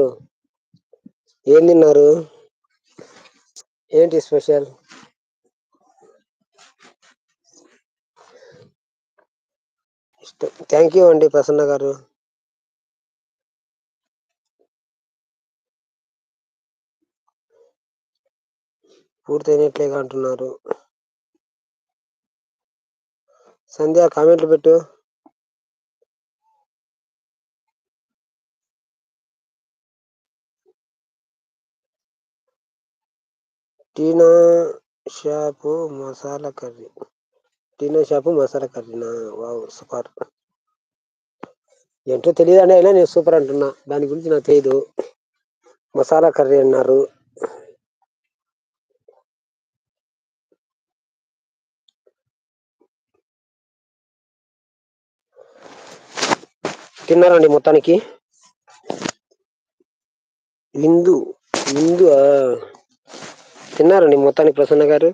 తిన్నారు? ఏం తిన్నారు? ఏంటి స్పెషల్? థ్యాంక్ యూ అండి ప్రసన్న గారు. పూర్తయినట్లేగా అంటున్నారు. సంధ్య కామెంట్లు పెట్టు. Tina shop masala curry. Tina shop masala కర్రీనా wow super. ఏంటో తెలియదు అయినా నేను సూపర్ అంటున్నా. దాని గురించి నాకు తెలియదు మసాలా కర్రీ అన్నారు. తిన్నారండి మొత్తానికి? విందు విందు తిన్నారండి మొత్తానికి ప్రసన్న గారు?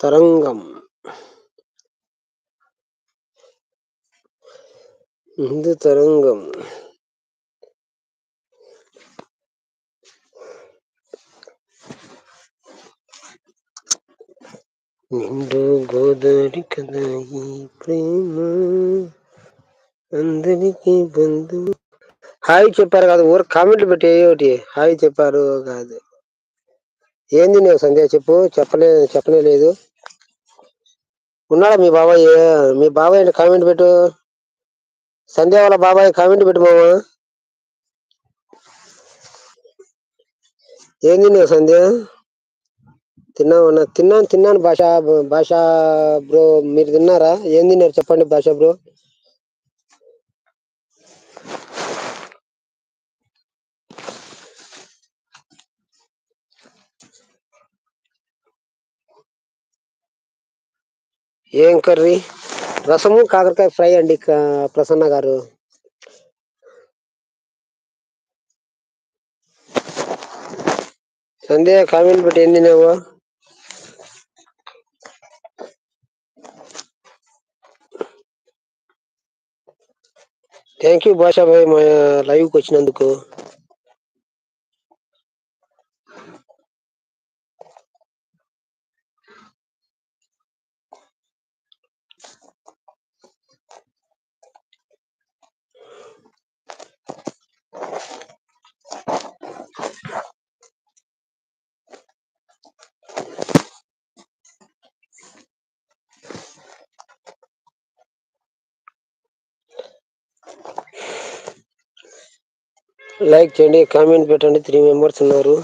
తరంగం. హిందూ తరంగం. నిండు గోదారి కదా ఈ ప్రేమ అందరికీ బంధు హాయ్ చెప్పారు కాదు ఊరు కామెంట్లు పెట్టి ఒకటి హాయ్ చెప్పారు కాదు ఏంది నేను సంధ్య చెప్పు చెప్పలే చెప్పనే లేదు ఉన్నాడా మీ బాబాయ్ మీ బాబాయ్ కామెంట్ పెట్టు సంధ్య వాళ్ళ బాబాయ్ కామెంట్ పెట్టు మామ ఏంది నేను సంధ్య తిన్నామన్నా తిన్నాను తిన్నాను భాష భాష బ్రో మీరు తిన్నారా? ఏం తిన్నారు చెప్పండి భాష బ్రో. ఏం కర్రీ? రసము కాకరకాయ ఫ్రై అండి ప్రసన్న గారు. సంధ్య కామెంట్ పెట్టి ఏం తిన్నావు? థ్యాంక్ యూ భాషాభాయ్ మా లైవ్కి వచ్చినందుకు. లైక్ చేయండి కామెంట్ పెట్టండి. త్రీ మెంబర్స్ ఉన్నారు.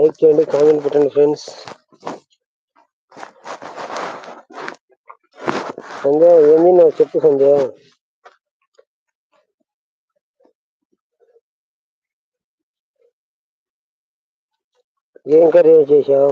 లైక్ చేయండి కామెంట్ పెట్టండి ఫ్రెండ్స్. సంధ్య ఏమి నాకు చెప్పు సంధ్య. ఏం కర్రీ చేసావు